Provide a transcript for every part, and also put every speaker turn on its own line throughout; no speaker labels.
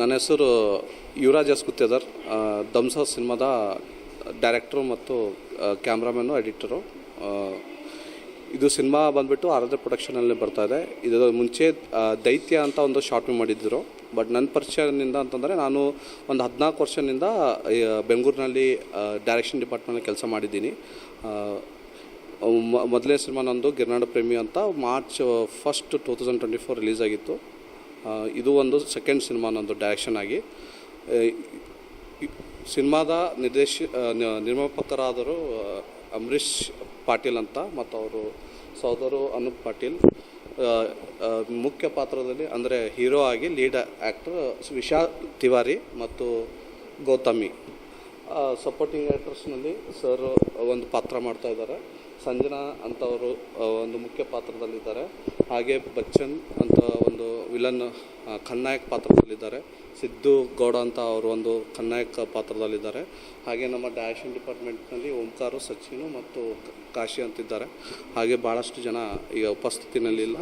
ನನ್ನ ಹೆಸರು ಯುವರಾಜ್ ಎಸ್ ಗುತ್ತೇದಾರ್. ದಂಸ ಸಿನಿಮಾದ ಡೈರೆಕ್ಟ್ರು ಮತ್ತು ಕ್ಯಾಮ್ರಾಮ್ಯಾನು ಎಡಿಟರು. ಇದು ಸಿನಿಮಾ ಬಂದುಬಿಟ್ಟು ಆರಾಧ್ಯ ಪ್ರೊಡಕ್ಷನಲ್ಲಿ ಬರ್ತಾ ಇದೆ. ಇದು ಮುಂಚೆ ದೈತ್ಯ ಅಂತ ಒಂದು ಶಾರ್ಟ್ ಮಾಡಿದ್ದರು ಬಟ್ ನನ್ನ ಪರಿಚಯದಿಂದ ಅಂತಂದರೆ ನಾನು ಒಂದು ಹದಿನಾಲ್ಕು ವರ್ಷದಿಂದ ಬೆಂಗಳೂರಿನಲ್ಲಿ ಡೈರೆಕ್ಷನ್ ಡಿಪಾರ್ಟ್ಮೆಂಟಲ್ಲಿ ಕೆಲಸ ಮಾಡಿದ್ದೀನಿ. ಮೊದಲನೇ ಸಿನಿಮಾ ನಂದು ಗಿರ್ನಾಡ ಪ್ರೇಮಿ ಅಂತ March first two thousand twenty four release ಆಗಿತ್ತು. ಇದು ಒಂದು ಸೆಕೆಂಡ್ ಸಿನಿಮಾ ನಂದು ಡೈರೆಕ್ಷನ್ ಆಗಿ. ಸಿನಿಮಾದ ನಿರ್ದೇಶ ನಿರ್ಮಾಪಕರಾದರು ಅಂಬರೀಷ್ ಪಾಟೀಲ್ ಅಂತ, ಮತ್ತು ಅವರು ಸೋದರು ಅನೂಪ್ ಪಾಟೀಲ್. ಮುಖ್ಯ ಪಾತ್ರದಲ್ಲಿ ಅಂದರೆ ಹೀರೋ ಆಗಿ ಲೀಡ್ ಆ್ಯಕ್ಟರ್ ವಿಶಾಲ್ ತಿವಾರಿ ಮತ್ತು ಗೌತಮಿ. ಸಪೋರ್ಟಿಂಗ್ ಆ್ಯಕ್ಟರ್ಸ್ನಲ್ಲಿ ಸರ್ ಒಂದು ಪಾತ್ರ ಮಾಡ್ತಾ ಇದ್ದಾರೆ. ಸಂಜನಾ ಅಂತವರು ಒಂದು ಮುಖ್ಯ ಪಾತ್ರದಲ್ಲಿದ್ದಾರೆ. ಹಾಗೆ ಬಚ್ಚನ್ ಅಂತ ಒಂದು ವಿಲನ್ ಖಲ್ನಾಯಕ್ ಪಾತ್ರದಲ್ಲಿದ್ದಾರೆ. ಸಿದ್ದು ಗೌಡ ಅಂತ ಅವರು ಒಂದು ಖಲ್ನಾಯಕ್ ಪಾತ್ರದಲ್ಲಿದ್ದಾರೆ. ಹಾಗೆ ನಮ್ಮ ಡ್ಯಾಶನ್ ಡಿಪಾರ್ಟ್ಮೆಂಟ್ನಲ್ಲಿ ಓಂಕಾರು, ಸಚಿನು ಮತ್ತು ಕಾಶಿ ಅಂತಿದ್ದಾರೆ. ಹಾಗೆ ಭಾಳಷ್ಟು ಜನ ಈಗ ಉಪಸ್ಥಿತಿನಲ್ಲಿಲ್ಲ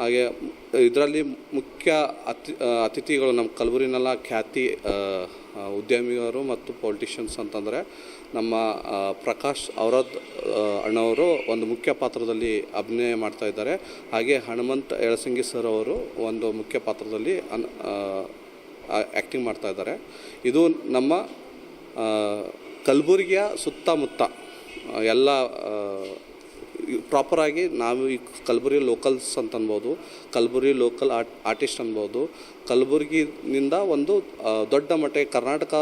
ಹಾಗೆ ಇದರಲ್ಲಿ ಮುಖ್ಯ ಅತಿ ಅತಿಥಿಗಳು ನಮ್ಮ ಕಲಬುರಿನೆಲ್ಲ ಖ್ಯಾತಿ ಉದ್ಯಮಿಗಳು ಮತ್ತು ಪೊಲಿಟಿಷಿಯನ್ಸ್ ಅಂತಂದರೆ ನಮ್ಮ ಪ್ರಕಾಶ್ ಅವರದ್ ಅಣ್ಣವರು ಒಂದು ಮುಖ್ಯ ಪಾತ್ರದಲ್ಲಿ ಅಭಿನಯ ಮಾಡ್ತಾ ಇದ್ದಾರೆ. ಹಾಗೆ ಹನುಮಂತ್ ಎಳಸಂಗಿ ಸರ್ ಅವರು ಒಂದು ಮುಖ್ಯ ಪಾತ್ರದಲ್ಲಿ ಅನ್ ಆ್ಯಕ್ಟಿಂಗ್ ಮಾಡ್ತಾ ಇದ್ದಾರೆ. ಇದು ನಮ್ಮ ಕಲಬುರಗಿಯ ಸುತ್ತಮುತ್ತ ಎಲ್ಲ ಪ್ರಾಪರಾಗಿ ನಾವು ಈ ಕಲಬುರಗಿ ಲೋಕಲ್ಸ್ ಅಂತ ಅನ್ಬೋದು ಕಲಬುರಗಿ ಲೋಕಲ್ ಆರ್ಟ್ ಆರ್ಟಿಸ್ಟ್ ಅನ್ಬೋದು. ಕಲಬುರಗಿನಿಂದ ಒಂದು ದೊಡ್ಡ ಮಟ್ಟ ಕರ್ನಾಟಕ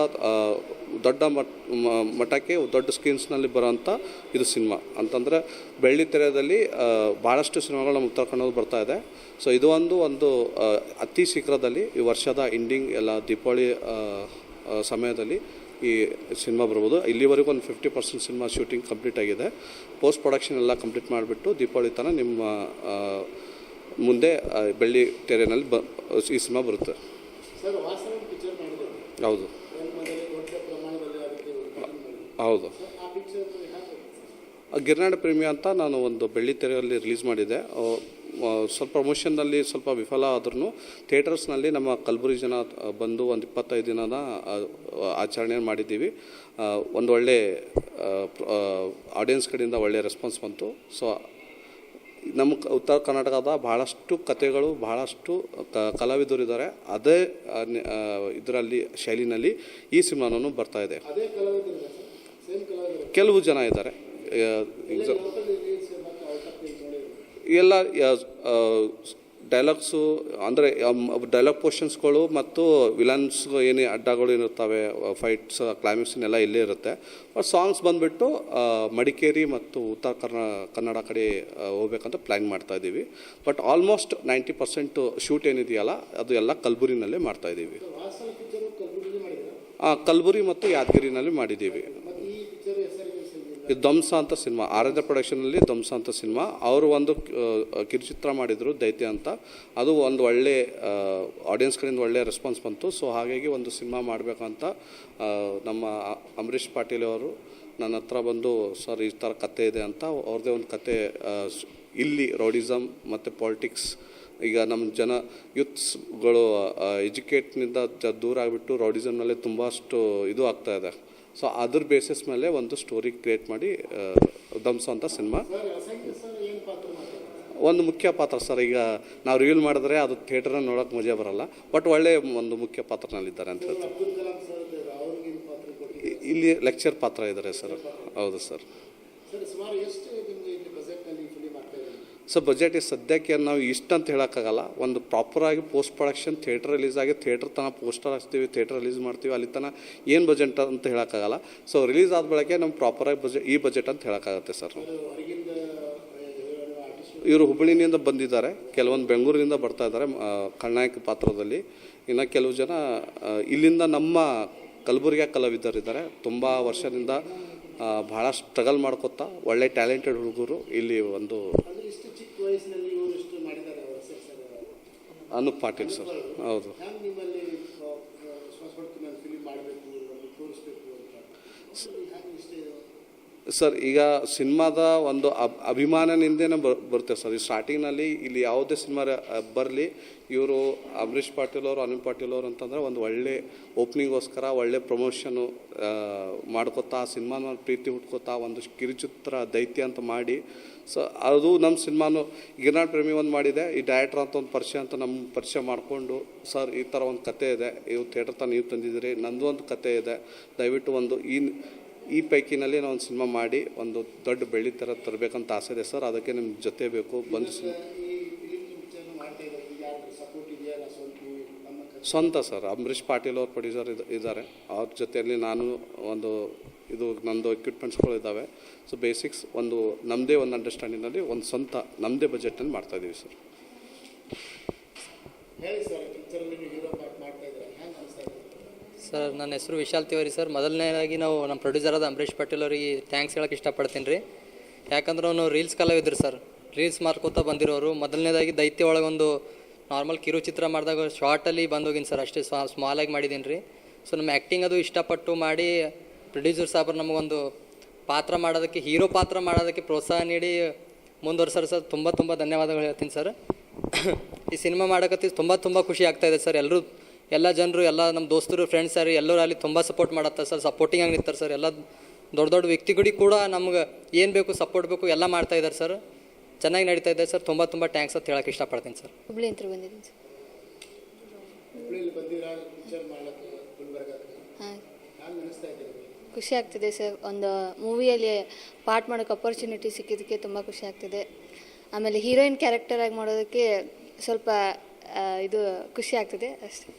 ದೊಡ್ಡ ಮಟ್ ಮ- ಮಟ್ಟಕ್ಕೆ ದೊಡ್ಡ ಸ್ಕ್ರೀನ್ಸ್ನಲ್ಲಿ ಬರೋಂಥ ಇದು ಸಿನಿಮಾ ಅಂತಂದರೆ ಬೆಳ್ಳಿ ತೆರೆಯಲ್ಲಿ ಆ, ಭಾಳಷ್ಟು ಸಿನಿಮಾಗಳು ನಮ್ಮ ಉತ್ತರ ಬರ್ತಾ ಇದೆ. ಸೊ ಇದು ಒಂದು ಒಂದು ಅತಿ ಶೀಘ್ರದಲ್ಲಿ ಈ ವರ್ಷದ ಎಂಡಿಂಗ್ ಎಲ್ಲ ದೀಪಾವಳಿ ಸಮಯದಲ್ಲಿ ಈ ಸಿನಿಮಾ ಬರ್ಬೋದು. ಇಲ್ಲಿವರೆಗೂ ಒಂದು fifty percent cinema shooting complete ಆಗಿದೆ. ಪೋಸ್ಟ್ ಪ್ರೊಡಕ್ಷನ್ ಎಲ್ಲ ಕಂಪ್ಲೀಟ್ ಮಾಡಿಬಿಟ್ಟು ದೀಪಾವಳಿ ತನಕ ನಿಮ್ಮ ಮುಂದೆ ಬೆಳ್ಳಿ ತೆರೆನಲ್ಲಿ ಬ ಈ ಸಿನಿಮಾ ಬರುತ್ತೆ. ಹೌದು. ಹೌದು. ಗಿರ್ನಾಡ ಪ್ರೇಮಿ ಅಂತ ನಾನು ಒಂದು ಬೆಳ್ಳಿ ತೆರೆಯಲ್ಲಿ ರಿಲೀಸ್ ಆ, ಸ್ವಲ್ಪ ಪ್ರಮೋಷನ್ನಲ್ಲಿ ಸ್ವಲ್ಪ ವಿಫಲ ಆದ್ರೂ ಥಿಯೇಟರ್ಸ್ನಲ್ಲಿ ನಮ್ಮ ಕಲಬುರಗಿ ಜನ ಬಂದು ಒಂದು ಇಪ್ಪತ್ತೈದು ದಿನದ ಆಚರಣೆ ಮಾಡಿದ್ದೀವಿ. ಒಂದು ಒಳ್ಳೆ ಆಡಿಯನ್ಸ್ ಕಡೆಯಿಂದ ಒಳ್ಳೆ ರೆಸ್ಪಾನ್ಸ್ ಬಂತು. ಸೊ ನಮ್ಮ ಉತ್ತರ ಕರ್ನಾಟಕದ ಬಹಳಷ್ಟು ಕತೆಗಳು ಬಹಳಷ್ಟು ಕ ಕಲಾವಿದರು ಇದ್ದಾರೆ. ಅದೇ ಇದರಲ್ಲಿ ಶೈಲಿನಲ್ಲಿ ಈ ಸಿನಿಮಾನೂ ಬರ್ತಾ ಇದೆ. ಕೆಲವು ಜನ ಇದ್ದಾರೆ ಎಕ್ಸಾ
ಲೋಕಲ್ ರಿಲೀಸ್ ಮತ್ತು ಔಟ್ ಆಫ್ ಫಿಲ್ಮ್ ನೋಡಿದ್ರು
ಎಲ್ಲ ಡೈಲಾಗ್ಸು ಅಂದರೆ ಡೈಲಾಗ್ ಪೋರ್ಷನ್ಸ್ಗಳು ಮತ್ತು ವಿಲನ್ಸ್ ಏನೇ ಅಡ್ಡಗಳು ಏನಿರ್ತವೆ ಫೈಟ್ಸ್ ಕ್ಲೈಮ್ಯಾಕ್ಸ್ನೆಲ್ಲ ಇಲ್ಲೇ ಇರುತ್ತೆ. ಬಟ್ ಸಾಂಗ್ಸ್ ಬಂದುಬಿಟ್ಟು ಮಡಿಕೇರಿ ಮತ್ತು ಉತ್ತರ ಕರ್ನಾ ಕನ್ನಡ ಕಡೆ ಹೋಗ್ಬೇಕಂತ ಪ್ಲ್ಯಾನ್ ಮಾಡ್ತಾ ಇದ್ದೀವಿ. But almost ninety percent shoot ಏನಿದೆಯಲ್ಲ ಅದು ಎಲ್ಲ ಕಲಬುರಿನಲ್ಲೇ ಮಾಡ್ತಾಯಿದ್ದೀವಿ ಕಲಬುರಿ ಮತ್ತು ಯಾದಗಿರಿನಲ್ಲಿ ಮಾಡಿದ್ದೀವಿ
ಮತ್ತು ಈ ಪಿಕ್ಚರ್ ಹೆಸರಿಗೆ ಸಿಗಲಿಲ್ಲ
ಇದು ಧ್ವಂಸ ಅಂತ ಸಿನಿಮಾ, ಆರಾಧ್ಯ ಪ್ರೊಡಕ್ಷನಲ್ಲಿ ಧ್ವಂಸ ಅಂತ ಸಿನಿಮಾ, ಅವರು ಒಂದು ಕಿರುಚಿತ್ರ ಮಾಡಿದರು, ದೈತ್ಯ ಅಂತ. ಅದು ಒಂದು ಒಳ್ಳೆ ಆಡಿಯನ್ಸ್ ಕಡೆಯಿಂದ ಒಳ್ಳೆ ರೆಸ್ಪಾನ್ಸ್ ಬಂತು. ಸೊ ಹಾಗಾಗಿ ಒಂದು ಸಿನಿಮಾ ಮಾಡಬೇಕಂತ ಅಂತ ನಮ್ಮ ಅಂಬರೀಷ್ ಪಾಟೀಲ್ ಅವರು ನನ್ನ ಹತ್ರ ಬಂದು, ಸರ್, ಈ ಥರ ಕತೆ ಇದೆ ಅಂತ. ಅವ್ರದ್ದೇ ಒಂದು ಕತೆ ಇಲ್ಲಿ ರೌಡಿಸಮ್ ಮತ್ತು ಪಾಲಿಟಿಕ್ಸ್, ಈಗ ನಮ್ಮ ಜನ, ಯೂತ್ಸ್ಗಳು ಎಜುಕೇಟ್ನಿಂದ ದೂರ ಆಗಿಬಿಟ್ಟು ರೌಡಿಸಮ್ನಲ್ಲೇ ತುಂಬಷ್ಟು ಇದು ಆಗ್ತಾ ಇದೆ. ಸೊ ಅದ್ರ ಬೇಸಿಸ್ ಮೇಲೆ ಒಂದು ಸ್ಟೋರಿ ಕ್ರಿಯೇಟ್ ಮಾಡಿ ಧಮ್ಸೋ ಅಂತ ಸಿನಿಮಾ ಒಂದು ಮುಖ್ಯ ಪಾತ್ರ ಸರ್, ಈಗ ನಾವು ರಿವೀಲ್ ಮಾಡಿದ್ರೆ ಅದು ಥಿಯೇಟರ್ನ ನೋಡೋಕೆ ಮಜಾ ಬರಲ್ಲ ಬಟ್ ಒಳ್ಳೆ ಒಂದು ಮುಖ್ಯ ಪಾತ್ರನಲ್ಲಿದ್ದಾರೆ ಅಂತ ಹೇಳ್ತಾರೆ ಇಲ್ಲಿ ಲೆಕ್ಚರ್ ಪಾತ್ರ ಇದ್ದಾರೆ ಸರ್. ಹೌದು ಸರ್
ಸರ್ ಸುಮಾರು ಎಷ್ಟು ನಿಮಗೆ ಇಲ್ಲಿ ಬಜೆಟ್ನಲ್ಲಿ ಫಿಲಿಮ್ ಆಗ್ತಾ ಇದೆ
ಸೊ ಬಜೆಟ್ ಸದ್ಯಕ್ಕೆ ನಾವು ಇಷ್ಟು ಅಂತ ಹೇಳೋಕ್ಕಾಗಲ್ಲ. ಒಂದು ಪ್ರಾಪರಾಗಿ ಪೋಸ್ಟ್ ಪ್ರೊಡಕ್ಷನ್ ಥಿಯೇಟರ್ ರಿಲೀಸ್ ಆಗಿ ಥಿಯೇಟರ್ ತನಕ ಪೋಸ್ಟರ್ ಹಚ್ತೀವಿ ಥಿಯೇಟರ್ ರಿಲೀಸ್ ಮಾಡ್ತೀವಿ, ಅಲ್ಲಿ ತನಕ ಏನು ಬಜೆಟ್ ಅಂತ ಹೇಳೋಕ್ಕಾಗಲ್ಲ. ಸೊ ರಿಲೀಸ್ ಆದ ಬೆಳಗ್ಗೆ ನಮ್ಮ ಪ್ರಾಪರಾಗಿ ಬಜೆಟ್ ಈ ಬಜೆಟ್ ಅಂತ ಹೇಳೋಕ್ಕಾಗತ್ತೆ ಸರ್ ಇವರು ಹುಬ್ಬಳ್ಳಿನಿಂದ ಬಂದಿದ್ದಾರೆ, ಕೆಲವೊಂದು ಬೆಂಗಳೂರಿನಿಂದ ಬರ್ತಾ ಇದ್ದಾರೆ ಖಳನಾಯಕ ಪಾತ್ರದಲ್ಲಿ. ಇನ್ನು ಕೆಲವು ಜನ ಇಲ್ಲಿಂದ ನಮ್ಮ ಕಲಬುರಗಿಯ ಕಲಾವಿದರಿದ್ದಾರೆ. ತುಂಬ ವರ್ಷದಿಂದ ಭಾಳ ಸ್ಟ್ರಗಲ್ ಮಾಡ್ಕೊತಾ ಒಳ್ಳೆ ಟ್ಯಾಲೆಂಟೆಡ್ ಹುಡುಗರು ಇಲ್ಲಿ ಒಂದು
ವಯಸ್ಸಿನಲ್ಲಿ ಇವರು ಇಷ್ಟು ಮಾಡಿದ್ದಾರೆ ಅವರು sir sir.
Anoop Patil sir ಹೌದು
ಹ್ಯಾಂಗೆ ನಿಮ್ಮಲ್ಲಿ ಆ, ವಿಶ್ವಾಸ ಪಡ್ತೀನಿ ನಾನು ಫಿಲಿಮ್ ಮಾಡಬೇಕು ಅದನ್ನು ತೋರಿಸ್ಬೇಕು ಅಂತ ಹ್ಯಾಂಗೆ ಇಷ್ಟೇ
ಸರ್, ಈಗ ಸಿನಿಮಾದ ಒಂದು ಅಬ್ ಅಭಿಮಾನದಿಂದನೇ ಬರ್ ಬರ್ತೇವೆ ಸರ್. ಈ ಸ್ಟಾರ್ಟಿಂಗ್ನಲ್ಲಿ ಇಲ್ಲಿ ಯಾವುದೇ ಸಿನಿಮಾ ಬರಲಿ, ಇವರು ಅಂಬರೀಷ್ ಪಾಟೀಲ್ ಅವರು, ಅನಿಲ್ ಪಾಟೀಲ್ ಅವರು ಅಂತಂದರೆ ಒಂದು ಒಳ್ಳೆ ಓಪ್ನಿಂಗ್ಗೋಸ್ಕರ, ಒಳ್ಳೆ ಪ್ರಮೋಷನು ಮಾಡ್ಕೋತಾ, ಸಿನಿಮಾನ ಪ್ರೀತಿ ಹುಟ್ಕೊತಾ, ಒಂದು ಕಿರುಚಿತ್ರ, ದೈತ್ಯ ಅಂತ ಮಾಡಿ, ಸೊ, ಅದು ನಮ್ಮ ಸಿನಿಮಾನು ಗಿರ್ನಾಡ್ ಪ್ರೇಮಿ ಒಂದು ಮಾಡಿದೆ, ಈ ಡೈರೆಕ್ಟ್ರ್ ಅಂತ ಒಂದು ಪರಿಚಯ ಅಂತ ನಮ್ಮ ಪರಿಚಯ ಮಾಡಿಕೊಂಡು, ಸರ್, ಈ ಥರ ಒಂದು ಕತೆ ಇದೆ ಇವು ಥಿಯೇಟರ್ ತಾನು ನೀವು ತಂದಿದ್ದೀರಿ, ನಂದು ಒಂದು ಕತೆ ಇದೆ, ದಯವಿಟ್ಟು ಒಂದು ಈ ಈ ಪೈಕಿನಲ್ಲಿ ನಾವು ಒಂದು ಸಿನಿಮಾ ಮಾಡಿ ಒಂದು ದೊಡ್ಡ ಬೆಳ್ಳಿ ಥರ ತರಬೇಕಂತ ಆಸೆ ಇದೆ ಸರ್. ಅದಕ್ಕೆ ನಿಮ್ಮ ಜೊತೆ ಬೇಕು, ಬಂದು
ಮಾಡ್ತಾ
ಸ್ವಂತ ಸರ್. ಅಂಬರೀಷ್ ಪಾಟೀಲ್ ಅವ್ರ ಪ್ರೊಡ್ಯೂಸರ್ ಇದ್ದಾರೆ. ಅವ್ರ ಜೊತೆಯಲ್ಲಿ ನಾನು ಒಂದು ಇದು ನಮ್ಮದು ಎಕ್ವಿಪ್ಮೆಂಟ್ಸ್ಗಳು ಇದ್ದಾವೆ. ಸೊ ಬೇಸಿಕ್ಸ್ ಒಂದು ನಮ್ಮದೇ ಒಂದು ಅಂಡರ್ಸ್ಟ್ಯಾಂಡಿಂಗಲ್ಲಿ ಒಂದು ಸ್ವಂತ ನಮ್ಮದೇ ಬಜೆಟಲ್ಲಿ ಮಾಡ್ತಾಯಿದ್ದೀವಿ ಸರ್
ಹೇಳಿ ಸರ್ ಪಿಕ್ಚರಲ್ಲಿ ನೀವು ಹೀರೋ ಪಾರ್ಟ್ ಮಾಡ್ತಾ ಇದ್ದೀರಾ ಹೆಂಗೆ ಅನಿಸ್ತಾ ಇದೆ
ಸರ್, ನನ್ನ ಹೆಸರು ವಿಶಾಲ್ ತಿವಾರಿ ಸರ್. ಮೊದಲನೇದಾಗಿ ನಾವು ನಮ್ಮ ಪ್ರೊಡ್ಯೂಸರ್ ಆದ ಅಂಬರೀಷ್ ಪಟೇಲ್ ಅವರಿಗೆ ಥ್ಯಾಂಕ್ಸ್ ಹೇಳಕ್ಕೆ ಇಷ್ಟಪಡ್ತೀನಿ ರೀ. ಯಾಕಂದ್ರೆ ಅವನು ರೀಲ್ಸ್ ಕಲಾವಿದ್ರು ಸರ್. ರೀಲ್ಸ್ ಮಾಡ್ಕೋತಾ ಬಂದಿರೋರು. ಮೊದಲನೇದಾಗಿ ದೈತ್ಯ ಒಳಗೊಂದು ನಾರ್ಮಲ್ ಕಿರುಚಿತ್ರ ಮಾಡಿದಾಗ ಶಾರ್ಟಲ್ಲಿ ಬಂದೋಗಿನಿ ಸರ್. ಅಷ್ಟೇ ಸ್ಮಾಲಾಗಿ ಮಾಡಿದ್ದೀನಿ ರೀ. ಸೊ ನಮ್ಮ ಆ್ಯಕ್ಟಿಂಗ್ ಅದು ಇಷ್ಟಪಟ್ಟು ಮಾಡಿ ಪ್ರೊಡ್ಯೂಸರ್ ಸಾಬ್ರು ನಮಗೊಂದು ಪಾತ್ರ ಮಾಡೋದಕ್ಕೆ, ಹೀರೋ ಪಾತ್ರ ಮಾಡೋದಕ್ಕೆ ಪ್ರೋತ್ಸಾಹ ನೀಡಿ ಮುಂದುವರ್ಸರ್ ಸರ್. ತುಂಬ ತುಂಬ ಧನ್ಯವಾದಗಳು ಹೇಳ್ತೀನಿ ಸರ್. ಈ ಸಿನಿಮಾ ಮಾಡೋಕತ್ತಿ ತುಂಬ ತುಂಬ ಖುಷಿ ಆಗ್ತಾಯಿದೆ ಸರ್. ಎಲ್ಲರೂ ಎಲ್ಲ ಜನರು ಎಲ್ಲ ನಮ್ಮ ದೋಸ್ತರು ಫ್ರೆಂಡ್ಸ್ ಸರ್ ಎಲ್ಲರೂ ಅಲ್ಲಿ ತುಂಬ ಸಪೋರ್ಟ್ ಮಾಡತ್ತಾರೆ ಸರ್ ಸಪೋರ್ಟಿಂಗ್ ಆಗಿ ನಿಂತಾರೆ ಸರ್. ಎಲ್ಲ ದೊಡ್ಡ ದೊಡ್ಡ ವ್ಯಕ್ತಿಗಳಿಗೆ ಕೂಡ ನಮ್ಗೆ ಏನು ಬೇಕು ಸಪೋರ್ಟ್ ಬೇಕು ಎಲ್ಲ ಮಾಡ್ತಾ ಇದ್ದಾರೆ ಸರ್. ಚೆನ್ನಾಗಿ ನಡೀತಾ ಇದ್ದಾರೆ ಸರ್. ತುಂಬ ತುಂಬ ಥ್ಯಾಂಕ್ಸ್ ಅಂತ ಹೇಳಕ್ಕೆ ಇಷ್ಟಪಡ್ತೀನಿ ಸರ್.
ಹುಬ್ಳಿ ಅಂತ ಬಂದಿದ್ದೀನಿ ಸರ್. ಖುಷಿ ಆಗ್ತಿದೆ ಸರ್. ಒಂದು ಮೂವಿಯಲ್ಲಿ ಪಾರ್ಟ್ ಮಾಡೋಕ್ಕೆ ಅಪರ್ಚುನಿಟಿ ಸಿಕ್ಕಿದ್ದಕ್ಕೆ ತುಂಬ ಖುಷಿ ಆಗ್ತಿದೆ. ಆಮೇಲೆ ಹೀರೋಯಿನ್ ಕ್ಯಾರೆಕ್ಟರ್ ಆಗಿ ಮಾಡೋದಕ್ಕೆ ಸ್ವಲ್ಪ ಇದು ಖುಷಿ ಆಗ್ತಿದೆ ಅಷ್ಟೇ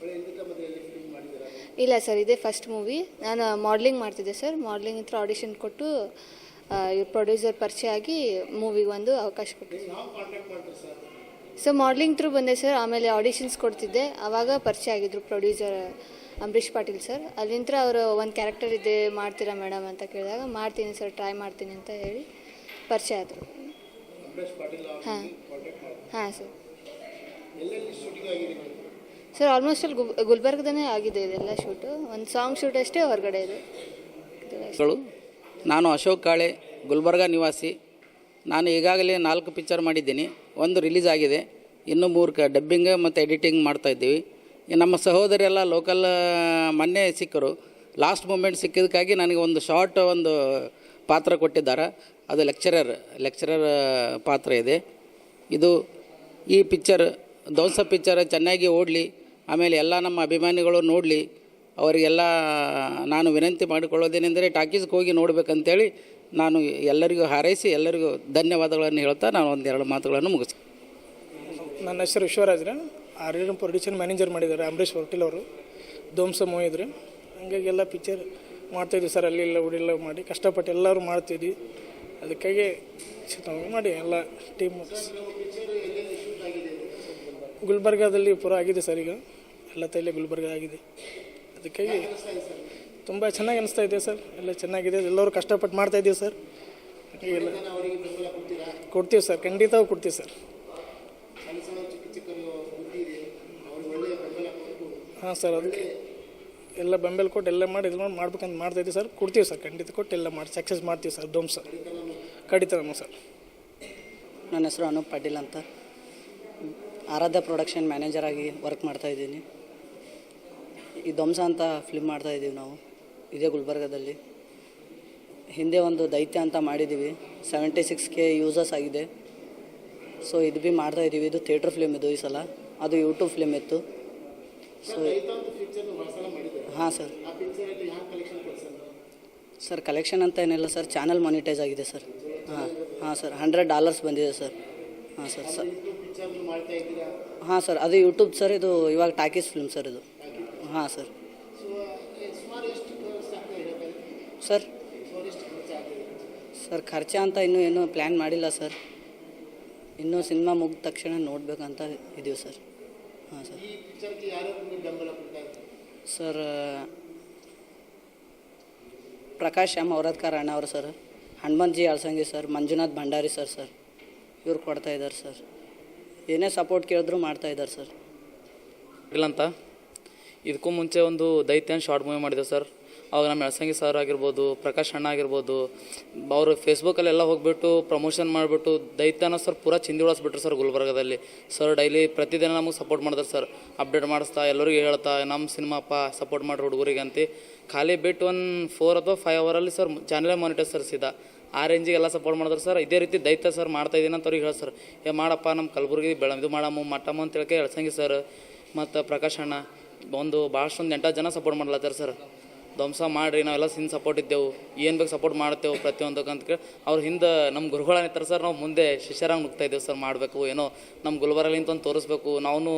ಒಳ್ಳೆ ಇದಕ್ಕೆ ಮತ್ತೆ ಎಲ್ಲಿ ಫಿಲಿಂ ಮಾಡಿದ್ದೀರಾ
ಇಲ್ಲ ಸರ್ ಇದೇ ಫಸ್ಟ್ ಮೂವಿ ನಾನು ಮಾಡ್ಲಿಂಗ್ ಮಾಡ್ತಿದ್ದೆ ಸರ್. ಮಾಡ್ಲಿಂಗ್ ಹತ್ರ ಆಡಿಷನ್ ಕೊಟ್ಟು ಪ್ರೊಡ್ಯೂಸರ್ ಪರಿಚಯ ಆಗಿ ಮೂವಿಗೆ ಒಂದು ಅವಕಾಶ ಕೊಟ್ಟಿದ್ದೆ.
ಸರ್
ಸೊ ಮಾಡ್ಲಿಂಗ್ ಥ್ರೂ ಬಂದೆ ಸರ್. ಆಮೇಲೆ ಆಡಿಷನ್ಸ್ ಕೊಡ್ತಿದ್ದೆ. ಆವಾಗ ಪರಿಚಯ ಆಗಿದ್ರು ಪ್ರೊಡ್ಯೂಸರ್ ಅಂಬರೀಷ್ ಪಾಟೀಲ್ ಸರ್. ಅಲ್ಲಿಂದ ಅವರು ಒಂದು ಕ್ಯಾರೆಕ್ಟರ್ ಇದೆ ಮಾಡ್ತೀರಾ ಮೇಡಮ್ ಅಂತ ಕೇಳಿದಾಗ ಮಾಡ್ತೀನಿ ಸರ್ ಟ್ರೈ ಮಾಡ್ತೀನಿ ಅಂತ ಹೇಳಿ ಪರಿಚಯ ಆದರು. ಹಾಂ. ಹಾಂ ಸರ್. ಸರ್ ಆಲ್ಮೋಸ್ಟ್ ಅಲ್ಲಿ ಗುಲ್ ಗುಲ್ಬರ್ಗದನೇ ಆಗಿದೆ ಇದೆಲ್ಲ ಶೂಟು ಒಂದು ಸಾಂಗ್ ಶೂಟ್ ಅಷ್ಟೇ ಹೊರಗಡೆ ಇದೆ.
ನಾನು ಅಶೋಕ್ ಕಾಳೆ, ಗುಲ್ಬರ್ಗ ನಿವಾಸಿ. ನಾನು ಈಗಾಗಲೇ ನಾಲ್ಕು ಪಿಕ್ಚರ್ ಮಾಡಿದ್ದೀನಿ. ಒಂದು ರಿಲೀಸ್ ಆಗಿದೆ. ಇನ್ನು ಮೂರು ಕ ಡಬ್ಬಿಂಗ್ ಮತ್ತು ಎಡಿಟಿಂಗ್ ಮಾಡ್ತಾಯಿದ್ದೀವಿ ನಮ್ಮ ಸಹೋದರೆಲ್ಲ ಲೋಕಲ್ ಮೊನ್ನೆ ಸಿಕ್ಕರು. ಲಾಸ್ಟ್ ಮೂಮೆಂಟ್ ಸಿಕ್ಕಿದ್ದಕ್ಕಾಗಿ ನನಗೆ ಒಂದು ಶಾರ್ಟ್ ಒಂದು ಪಾತ್ರ ಕೊಟ್ಟಿದ್ದಾರೆ. ಅದು ಲೆಕ್ಚರರ್ ಲೆಕ್ಚರರ್ ಪಾತ್ರ ಇದೆ. ಇದು ಈ ಪಿಕ್ಚರ್ ಧ್ವಂಸ ಪಿಕ್ಚರ್ ಚೆನ್ನಾಗಿ ಓಡಲಿ. ಆಮೇಲೆ ಎಲ್ಲ ನಮ್ಮ ಅಭಿಮಾನಿಗಳು ನೋಡಲಿ, ಅವರಿಗೆಲ್ಲ ನಾನು ವಿನಂತಿ ಮಾಡಿಕೊಳ್ಳೋದೇನೆಂದರೆ ಟಾಕೀಸ್ಗೆ ಹೋಗಿ ನೋಡಬೇಕಂತೇಳಿ ನಾನು ಎಲ್ಲರಿಗೂ ಹಾರೈಸಿ, ಎಲ್ಲರಿಗೂ ಧನ್ಯವಾದಗಳನ್ನು ಹೇಳ್ತಾ ನಾನು ಒಂದೆರಡು ಮಾತುಗಳನ್ನು ಮುಗಿಸಿ
ನನ್ನ ಹೆಸರು ವಿಶ್ವರಾಜ್ರೆ ಆರ್ಯನ್ ಪ್ರೊಡ್ಯೂಷನ್ ಮ್ಯಾನೇಜರ್ ಮಾಡಿದ್ದಾರೆ ಅಂಬರೀಷ್ ಹೋಟೆಲ್ ಅವರು. ಧ್ವಂಸ ಮೂವಿ ಇದ್ರೆ ಹಂಗಾಗಿ ಎಲ್ಲ ಪಿಕ್ಚರ್ ಮಾಡ್ತಾಯಿದ್ವಿ ಸರ್, ಅಲ್ಲಿ ಇಲ್ಲ ಉಡಿಲ್ಲ ಮಾಡಿ, ಕಷ್ಟಪಟ್ಟು ಎಲ್ಲರೂ ಮಾಡ್ತಿದ್ವಿ ಅದಕ್ಕಾಗಿ ಚಿತ್ರ ಮಾಡಿ, ಎಲ್ಲ ಟೀಮ್ ಗುಲ್ಬರ್ಗಾದಲ್ಲಿ ಪೂರ ಆಗಿದೆ ಸರ್ ಈಗ. ಎಲ್ಲ ತೈಲೆ ಗುಲ್ಬರ್ಗ ಆಗಿದೆ. ಅದಕ್ಕಾಗಿ ತುಂಬ ಚೆನ್ನಾಗಿ ಅನಿಸ್ತಾ ಇದೆ ಸರ್. ಎಲ್ಲ ಚೆನ್ನಾಗಿದೆ. ಎಲ್ಲರೂ ಕಷ್ಟಪಟ್ಟು ಮಾಡ್ತಾಯಿದ್ದೀವಿ ಸರ್. ಹಾಗಾಗಿ ಎಲ್ಲ ಕೊಡ್ತೀವಿ ಸರ್. ಖಂಡಿತ ಕೊಡ್ತೀವಿ ಸರ್. ಹಾಂ ಸರ್, ಅದಕ್ಕೆ ಎಲ್ಲ ಬೆಂಬಲ ಕೊಟ್ಟು ಎಲ್ಲ ಮಾಡಿ ಇದು ಮಾಡಿ ಮಾಡ್ಬೇಕಂತ ಮಾಡ್ತಾ ಇದ್ದೀವಿ ಸರ್. ಕೊಡ್ತೀವಿ ಸರ್. ಖಂಡಿತ ಕೊಟ್ಟು ಎಲ್ಲ ಮಾಡಿ ಸಕ್ಸಸ್ ಮಾಡ್ತೀವಿ ಸರ್. ಧೂಮ್ ಸರ್. ಖಂಡಿತ ಕಡಿತನಮ್ಮ ಸರ್.
ನನ್ನ ಹೆಸರು ಅನೂಪ್ ಪಾಟೀಲ್ ಅಂತ. ಆರಾಧ್ಯ ಪ್ರೊಡಕ್ಷನ್ ಮ್ಯಾನೇಜರ್ ಆಗಿ ವರ್ಕ್ ಮಾಡ್ತಾ ಇದ್ದೀನಿ. ಈ ಧ್ವಂಸ ಅಂತ ಫಿಲ್ಮ್ ಮಾಡ್ತಾ ಇದ್ದೀವಿ ನಾವು ಇದೇ ಗುಲ್ಬರ್ಗದಲ್ಲಿ. ಹಿಂದೆ ಒಂದು ದೈತ್ಯ ಅಂತ ಮಾಡಿದ್ದೀವಿ ಸೆವೆಂಟಿ ಸಿಕ್ಸ್ ಕೆ ಯೂಸಸ್ ಆಗಿದೆ. ಸೊ ಇದು ಭೀ ಮಾಡ್ತಾ ಇದ್ದೀವಿ ಇದು ಥಿಯೇಟ್ರ್ ಫಿಲ್ಮ್ ಇದು ಈ ಸಲ. ಅದು ಯೂಟ್ಯೂಬ್ ಫಿಲ್ಮ್ ಇತ್ತು. ಸೊ ಹಾಂ ಸರ್ ಸರ್ ಕಲೆಕ್ಷನ್ ಅಂತ ಏನಿಲ್ಲ ಸರ್ ಚಾನಲ್ ಮಾನಿಟೈಸ್ ಆಗಿದೆ ಸರ್ ಹಾಂ ಹಾಂ ಸರ್ ಹಂಡ್ರೆಡ್ ಡಾಲರ್ಸ್ ಬಂದಿದೆ ಸರ್ ಹಾಂ ಸರ್ ಸರ್ ಹಾಂ ಸರ್ ಅದು ಯೂಟ್ಯೂಬ್ ಸರ್ ಇದು ಇವಾಗ ಟಾಕೀಸ್ ಫಿಲ್ಮ್ ಸರ್ ಇದು. ಹಾಂ ಸರ್.
ಖರ್ಚು
ಸರ್. ಸರ್ ಖರ್ಚ ಅಂತ ಇನ್ನೂ ಏನೂ ಪ್ಲ್ಯಾನ್ ಮಾಡಿಲ್ಲ ಸರ್. ಇನ್ನೂ ಸಿನಿಮಾ ಮುಗಿದ ತಕ್ಷಣ ನೋಡಬೇಕಂತ ಇದೀವಿ ಸರ್. ಹಾಂ ಸರ್.
ಈ ಪಿಕ್ಚರ್ಗೆ ಯಾರ್ಯಾರು ಬೆಂಬಲ ಕೊಡ್ತಾ
ಸರ್ ಪ್ರಕಾಶ್ ಶ್ಯಾಮ್ ಔರದ್ಕರ್ ಅಣ್ಣ ಅವರು sir. Hanumanth ji Alsangi sir. Manjunath Bhandari sir sir. ಇವ್ರು ಕೊಡ್ತಾ ಇದ್ದಾರೆ ಸರ್. ಏನೇ ಸಪೋರ್ಟ್ ಕೇಳಿದ್ರು ಮಾಡ್ತಾ ಇದ್ದಾರೆ ಸರ್.
ಇಲ್ಲ ಅಂತ? ಇದಕ್ಕೂ ಮುಂಚೆ ಒಂದು ದೈತ್ಯನ್ ಶಾರ್ಟ್ ಮೂವಿ ಮಾಡಿದೆ ಸರ್ ಅವಾಗ ನಮ್ಮ ಎಳಸಂಗಿ ಸರ್ ಆಗಿರ್ಬೋದು, ಪ್ರಕಾಶ್ ಅಣ್ಣ ಆಗಿರ್ಬೋದು, ಅವರು ಫೇಸ್ಬುಕ್ಕಲ್ಲೆಲ್ಲ ಹೋಗ್ಬಿಟ್ಟು ಪ್ರಮೋಷನ್ ಮಾಡಿಬಿಟ್ಟು ದೈತ್ಯನ ಸರ್ ಪೂರ ಚಿಂದಿ ಉಳಿಸ್ಬಿಟ್ರು ಸರ್ ಗುಲ್ಬರ್ಗದಲ್ಲಿ. ಸರ್ ಡೈಲಿ ಪ್ರತಿದಿನ ನಮಗೆ ಸಪೋರ್ಟ್ ಮಾಡಿದ್ರು ಸರ್ ಅಪ್ಡೇಟ್ ಮಾಡಿಸ್ತಾ, ಎಲ್ಲರಿಗೂ ಹೇಳ್ತಾ ನಮ್ಮ ಸಿನಿಮಾಪ್ಪ ಸಪೋರ್ಟ್ ಮಾಡ್ರಿ ಹುಡುಗರಿಗೆ ಅಂತ. ಖಾಲಿ ಬಿಟ್ಟು ಒಂದು ಫೋರ್ ಅಥವಾ ಫೈವ್ ಅವರಲ್ಲಿ ಸರ್ ಚಾನಲೇ ಮಾನಿಟರ್ ಸರ್ ಸೀದಾ. ಆ ರೇಂಜಿಗೆ ಎಲ್ಲ ಸಪೋರ್ಟ್ ಮಾಡಿದ್ರು ಸರ್ ಇದೇ ರೀತಿ ದೈತ್ಯ ಸರ್ ಮಾಡ್ತಾ ಇದ್ದೀನಿ ಅಂತ ಅವ್ರಿಗೆ ಹೇಳಿ ಸರ್ ಏ ಮಾಡಪ್ಪ ನಮ್ಮ ಕಲಬುರ್ಗಿ ಬೆಳ ಇದು ಮಾಡಮ್ಮ, ಮಟ್ಟಮ್ಮ ಅಂತ ಹೇಳ್ಕೆ ಎಳಸಂಗಿ ಸರ್ ಮತ್ತು ಪ್ರಕಾಶ್ ಅಣ್ಣ. ಒಂದು ಭಾಳಷ್ಟೊಂದು ಎಂಟತ್ತು ಜನ ಸಪೋರ್ಟ್ ಮಾಡ್ಲತ್ತಾರ ಸರ್ ಧ್ವಂಸ ಮಾಡಿರಿ ನಾವೆಲ್ಲ ಹಿಂದೆ ಸಪೋರ್ಟ್ ಇದ್ದೆವು. ಏನು ಬೇಕು ಸಪೋರ್ಟ್ ಮಾಡ್ತೇವೆ ಪ್ರತಿಯೊಂದಕ್ಕೆ ಅಂತ ಕೇಳಿ ಅವ್ರ ಹಿಂದೆ ನಮ್ಮ ಗುರುಗಳೇನಿರ್ತಾರೆ ಸರ್ ನಾವು ಮುಂದೆ ಶಿಷ್ಯರಾಗಿ ನುಗ್ತಾ ಇದ್ದೇವೆ ಸರ್ ಮಾಡಬೇಕು ಏನೋ ನಮ್ಮ ಗುಲ್ಬರ್ಗಲಿಂತ ಒಂದು ತೋರಿಸ್ಬೇಕು ನಾವು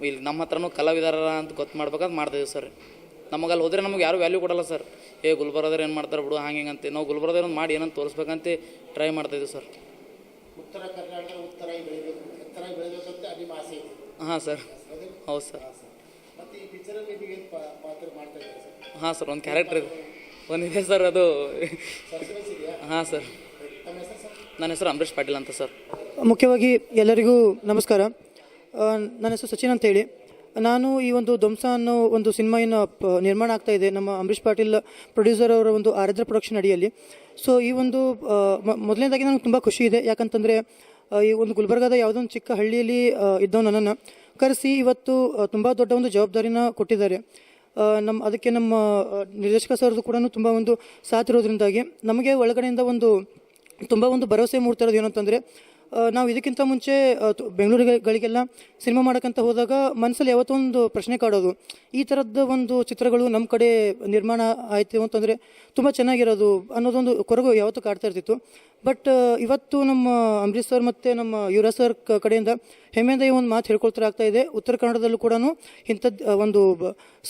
ಇಲ್ಲಿ ನಮ್ಮ ಹತ್ರನೂ ಕಲಾವಿದಾರ ಅಂತ ಗೊತ್ತು ಮಾಡ್ಬೇಕಂತ ಮಾಡ್ತಾಯಿದ್ದೀವಿ ಸರ್ ನಮಗೆ ಅಲ್ಲಿ ಹೋದ್ರೆ ನಮಗೆ ಯಾರು ವ್ಯಾಲ್ಯೂ ಕೊಡಲ್ಲ ಸರ್ ಏ ಗುಲ್ಬರ್ಗದವ್ರು ಏನು ಮಾಡ್ತಾರೆ ಬಿಡು ಹಂಗೆ ಹಿಂಗೆ ಅಂತ. ನಾವು ಗುಲ್ಬರ್ಗದವ್ರು ಒಂದು ಮಾಡಿ ಏನಂತ ತೋರಿಸ್ಬೇಕಂತ ಟ್ರೈ ಮಾಡ್ತಾಯಿದ್ದೀವಿ ಸರ್
ಉತ್ತರ ಕರ್ನಾಟಕ ಉತ್ತರ
ಹಾಂ ಸರ್ ಹೌದು ಸರ್ ಹಾಂ ಸರ್ ಒಂದು ಕ್ಯಾರೆಕ್ಟರ್ ಇದೆ. ಒಂದಿದೆ ಸರ್ ಅದು
ಸಸ್ಪೆನ್ಸ್ ಇದೆಯಾ?
ಹಾಂ ಸರ್. ನನ್ನ ಹೆಸರು ಅಂಬರೀಷ್ ಪಾಟೀಲ್ ಅಂತ ಸರ್.
ಮುಖ್ಯವಾಗಿ ಎಲ್ಲರಿಗೂ ನಮಸ್ಕಾರ. ನನ್ನ ಹೆಸರು ಸಚಿನ್ ಅಂತ ಹೇಳಿ. ನಾನು ಈ ಒಂದು ಧ್ವಂಸ ಅನ್ನೋ ಒಂದು ಸಿನಿಮಾ ಏನು ಪ- ನಿರ್ಮಾಣ ಆಗ್ತಾ ಇದೆ. ನಮ್ಮ ಅಂಬರೀಷ್ ಪಾಟೀಲ್ ಪ್ರೊಡ್ಯೂಸರ್ ಅವರ ಒಂದು ಆರಾಧ್ರ ಪ್ರೊಡಕ್ಷನ್ ಅಡಿಯಲ್ಲಿ. ಸೊ ಈ ಒಂದು ಮೊದಲನೇದಾಗಿ ನನಗೆ ತುಂಬ ಖುಷಿ ಇದೆ. ಯಾಕಂತಂದರೆ ಈ ಒಂದು ಗುಲ್ಬರ್ಗಾದ ಯಾವುದೋ ಒಂದು ಚಿಕ್ಕ ಹಳ್ಳಿಯಲ್ಲಿ ಇದ್ದವು ಇದ್ದವ ನನ್ನನ್ನು. ಕರೆಸಿ ಇವತ್ತು ತುಂಬ ದೊಡ್ಡ ಒಂದು ಜವಾಬ್ದಾರಿನ ಕೊಟ್ಟಿದ್ದಾರೆ. ನಮ್ಮ ಅದಕ್ಕೆ ನಮ್ಮ ನಿರ್ದೇಶಕ ಸರ್ದು ಕೂಡ ತುಂಬ ಒಂದು ಸಾಥ್ ಇರೋದ್ರಿಂದಾಗಿ ನಮಗೆ ಒಳಗಡೆಯಿಂದ ಒಂದು, ತುಂಬ ಒಂದು ಭರವಸೆ ಮೂಡ್ತಾ ಇರೋದು ಏನಂತಂದರೆ ನಾವು ಇದಕ್ಕಿಂತ ಮುಂಚೆ ಬೆಂಗಳೂರುಗಳಿಗೆಲ್ಲ ಸಿನಿಮಾ ಮಾಡೋಕ್ಕಂತ ಹೋದಾಗ ಮನಸ್ಸಲ್ಲಿ ಯಾವತ್ತೊಂದು ಪ್ರಶ್ನೆ ಕಾಡೋದು. ಈ ಥರದ ಒಂದು ಚಿತ್ರಗಳು ನಮ್ಮ ಕಡೆ ನಿರ್ಮಾಣ ಆಯಿತು ಅಂತಂದರೆ ತುಂಬ ಚೆನ್ನಾಗಿರೋದು ಅನ್ನೋದೊಂದು ಕೊರಗು ಯಾವತ್ತೂ ಕಾಡ್ತಾ ಇರ್ತಿತ್ತು. ಬಟ್ ಇವತ್ತು ನಮ್ಮ ಅಂಬರೀಶ್ ಸರ್ ಮತ್ತು ನಮ್ಮ ಯುವರ ಸರ್ ಕಡೆಯಿಂದ ಹೆಮ್ಮೆಯಿಂದ ಈ ಒಂದು ಮಾತು ಹೇಳ್ಕೊಳ್ತಾ ಆಗ್ತಾ ಇದೆ. ಉತ್ತರ ಕನ್ನಡದಲ್ಲೂ ಕೂಡ ಇಂಥದ್ದು ಒಂದು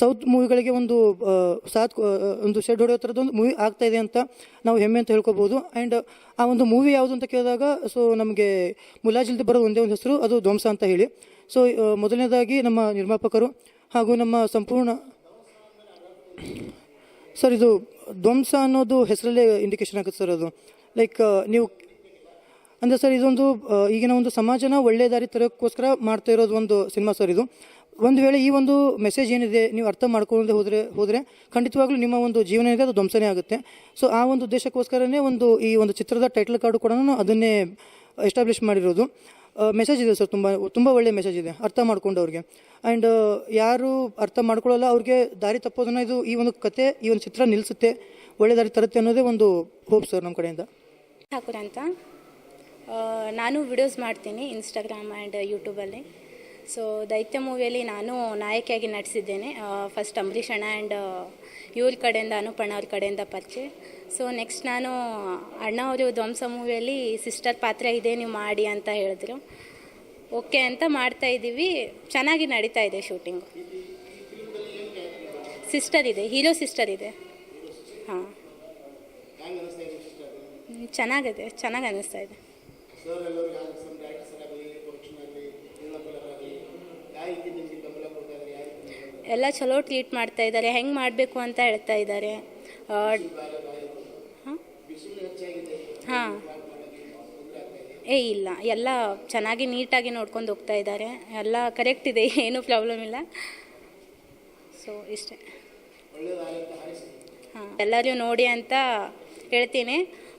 ಸೌತ್ ಮೂವಿಗಳಿಗೆ ಒಂದು ಸಾಥ್ ಒಂದು ಶೆಡ್ ಹೊಡೆಯೋ ಥರದ್ದು ಒಂದು ಮೂವಿ ಆಗ್ತಾ ಇದೆ ಅಂತ ನಾವು ಹೆಮ್ಮೆ ಅಂತ ಹೇಳ್ಕೊಬೋದು. ಆ್ಯಂಡ್ ಆ ಒಂದು ಮೂವಿ ಯಾವುದು ಅಂತ ಕೇಳಿದಾಗ, ಸೊ ನಮಗೆ ಮುಲಾಜಿಲ್ದೆ ಬರೋ ಒಂದೇ ಒಂದು ಹೆಸರು, ಅದು ಧ್ವಂಸ ಅಂತ ಹೇಳಿ. ಸೊ ಮೊದಲನೇದಾಗಿ ನಮ್ಮ ನಿರ್ಮಾಪಕರು ಹಾಗೂ ನಮ್ಮ ಸಂಪೂರ್ಣ, ಸರ್, ಇದು ಧ್ವಂಸ ಅನ್ನೋದು ಹೆಸರಲ್ಲೇ ಇಂಡಿಕೇಶನ್ ಆಗುತ್ತೆ ಸರ್ ಅದು. ಲೈಕ್ ನೀವು, ಅಂದರೆ ಸರ್, ಇದೊಂದು ಈಗಿನ ಒಂದು ಸಮಾಜನ ಒಳ್ಳೆಯ ದಾರಿ ತರೋಕ್ಕೋಸ್ಕರ ಮಾಡ್ತಾ ಇರೋದು ಒಂದು ಸಿನಿಮಾ ಸರ್ ಇದು. ಒಂದು ವೇಳೆ ಈ ಒಂದು ಮೆಸೇಜ್ ಏನಿದೆ ನೀವು ಅರ್ಥ ಮಾಡ್ಕೊಳ್ಳದೆ ಹೋದರೆ ಹೋದರೆ ಖಂಡಿತವಾಗ್ಲೂ ನಿಮ್ಮ ಒಂದು ಜೀವನ ಏನಿದೆ ಅದು ಧ್ವಂಸನೇ ಆಗುತ್ತೆ. ಸೊ ಆ ಒಂದು ಉದ್ದೇಶಕ್ಕೋಸ್ಕರನೇ ಒಂದು ಈ ಒಂದು ಚಿತ್ರದ ಟೈಟಲ್ ಕಾರ್ಡು ಕೂಡ ಅದನ್ನೇ ಎಸ್ಟಾಬ್ಲಿಷ್ ಮಾಡಿರೋದು. ಮೆಸೇಜ್ ಇದೆ ಸರ್ ತುಂಬ ತುಂಬ ಒಳ್ಳೆಯ ಮೆಸೇಜ್ ಇದೆ. ಅರ್ಥ ಮಾಡ್ಕೊಂಡವ್ರಿಗೆ ಆ್ಯಂಡ್ ಯಾರು ಅರ್ಥ ಮಾಡ್ಕೊಳ್ಳಲ್ಲ, ಅವ್ರಿಗೆ ದಾರಿ ತಪ್ಪೋದನ್ನ ಇದು ಈ ಒಂದು ಕತೆ, ಈ ಒಂದು ಚಿತ್ರ ನಿಲ್ಲಿಸುತ್ತೆ ಒಳ್ಳೆ ದಾರಿ ತರುತ್ತೆ ಅನ್ನೋದೇ ಒಂದು ಹೋಪ್ ಸರ್ ನಮ್ಮ ಕಡೆಯಿಂದ.
ಠಾಕೂರ್ ಅಂತ. ನಾನು ವಿಡಿಯೋಸ್ ಮಾಡ್ತೀನಿ ಇನ್ಸ್ಟಾಗ್ರಾಮ್ ಆ್ಯಂಡ್ ಯೂಟ್ಯೂಬಲ್ಲಿ ಸೊ ದೈತ್ಯ ಮೂವಿಯಲ್ಲಿ ನಾನು ನಾಯಕಿಯಾಗಿ ನಟಿಸಿದ್ದೇನೆ. ಫಸ್ಟ್ ಅಂಬರೀಷ್ ಅಣ್ಣ ಆ್ಯಂಡ್ ಇವ್ರ ಕಡೆಯಿಂದ ಅನುಪಣ್ಣ ಅವ್ರ ಕಡೆಯಿಂದ ಪರಿಚಯ. ಸೊ ನೆಕ್ಸ್ಟ್ ನಾನು ಅಣ್ಣ ಅವರು ಧ್ವಂಸ ಮೂವಿಯಲ್ಲಿ ಸಿಸ್ಟರ್ ಪಾತ್ರ ಇದೆ, ನೀವು ಮಾಡಿ ಅಂತ ಹೇಳಿದ್ರು. ಓಕೆ ಅಂತ ಮಾಡ್ತಾ ಇದ್ದೀವಿ. ಚೆನ್ನಾಗಿ ನಡೀತಾ ಇದೆ ಶೂಟಿಂಗು ಸಿಸ್ಟರ್ ಇದೆ ಹೀರೋ ಸಿಸ್ಟರ್ ಇದೆ. ಹಾಂ. ಚೆನ್ನಾಗಿದೆ, ಚೆನ್ನಾಗಿ ಅನ್ನಿಸ್ತಾ ಇದೆ. ಎಲ್ಲ ಚಲೋ ಟ್ರೀಟ್ ಮಾಡ್ತಾ ಇದ್ದಾರೆ. ಹೆಂಗೆ ಮಾಡಬೇಕು ಅಂತ ಹೇಳ್ತಾ ಇದ್ದಾರೆ. ಹಾಂ? ಏ, ಇಲ್ಲ. ಎಲ್ಲ ಚೆನ್ನಾಗಿ ನೀಟಾಗಿ ನೋಡ್ಕೊಂಡು ಹೋಗ್ತಾ ಇದ್ದಾರೆ. ಎಲ್ಲ ಕರೆಕ್ಟ್ ಇದೆ. ಏನೂ ಪ್ರಾಬ್ಲಮ್ ಇಲ್ಲ. ಸೊ ಇಷ್ಟೇ. ಹಾಂ. ಎಲ್ಲರೂ ನೋಡಿ ಅಂತ ಹೇಳ್ತೀನಿ.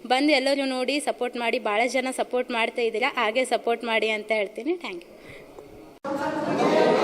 ಬಂದು ಎಲ್ಲರೂ ನೋಡಿ ಸಪೋರ್ಟ್ ಮಾಡಿ. ಭಾಳ ಜನ ಸಪೋರ್ಟ್ ಮಾಡ್ತಾ ಇದ್ದೀರಾ. ಹಾಗೆ ಸಪೋರ್ಟ್ ಮಾಡಿ ಅಂತ ಹೇಳ್ತೀನಿ. Thank you